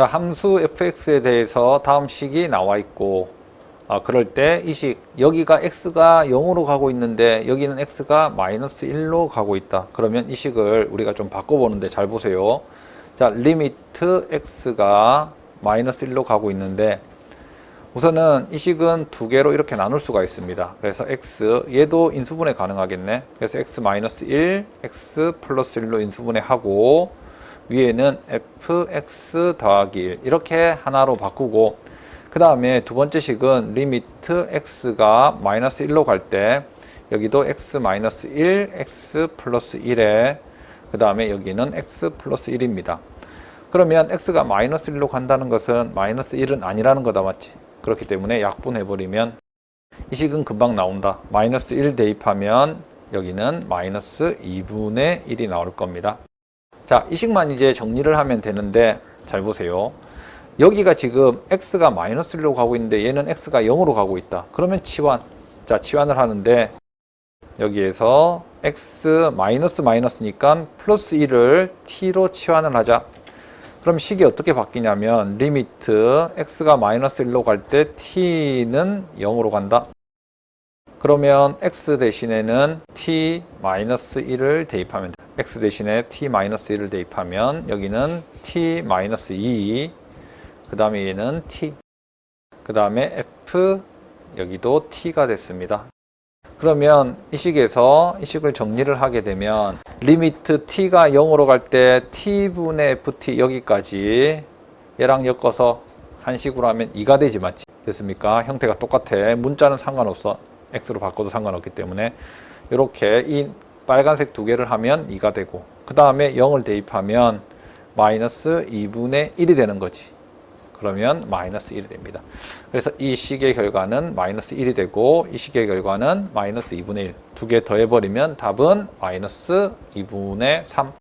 자, 함수 fx에 대해서 다음 식이 나와 있고, 아, 그럴 때 이 식, 여기가 x가 0으로 가고 있는데 여기는 x가 마이너스 1로 가고 있다. 그러면 이 식을 우리가 좀 바꿔보는데 잘 보세요. 자, 리미트 x가 마이너스 1로 가고 있는데 우선은 이 식은 두 개로 이렇게 나눌 수가 있습니다. 그래서 x, 얘도 인수분해 가능하겠네. 그래서 x 마이너스 1, x 플러스 1로 인수분해 하고 위에는 fx 더하기 1 이렇게 하나로 바꾸고 그 다음에 두 번째 식은 리미트 x가 마이너스 1로 갈 때 여기도 x 마이너스 1, x 플러스 1에 그 다음에 여기는 x 플러스 1입니다. 그러면 x가 마이너스 1로 간다는 것은 마이너스 1은 아니라는 거다 맞지? 그렇기 때문에 약분해버리면 이 식은 금방 나온다. 마이너스 1 대입하면 여기는 마이너스 2분의 1이 나올 겁니다. 자, 이 식만 이제 정리를 하면 되는데 잘 보세요. 여기가 지금 x가 마이너스 1로 가고 있는데 얘는 x가 0으로 가고 있다. 그러면 치환. 자, 치환을 하는데 여기에서 x 마이너스 마이너스니까 플러스 1을 t로 치환을 하자. 그럼 식이 어떻게 바뀌냐면 리미트 x가 마이너스 1로 갈 때 t는 0으로 간다. 그러면 x 대신에는 t 마이너스 1을 대입하면 돼. x 대신에 t 마이너스 1을 대입하면 여기는 t 마이너스 2, 그 다음에 얘는 t, 그 다음에 f 여기도 t가 됐습니다. 그러면 이 식에서 이 식을 정리를 하게 되면 리미트 t가 0으로 갈 때 t분의 ft 여기까지 얘랑 엮어서 한 식으로 하면 2가 되지 맞지? 됐습니까? 형태가 똑같아. 문자는 상관없어. X로 바꿔도 상관없기 때문에 이렇게 이 빨간색 두 개를 하면 2가 되고 그 다음에 0을 대입하면 마이너스 2분의 1이 되는 거지. 그러면 마이너스 1이 됩니다. 그래서 이 식의 결과는 마이너스 1이 되고 이 식의 결과는 마이너스 2분의 1. 두 개 더해버리면 답은 마이너스 2분의 3.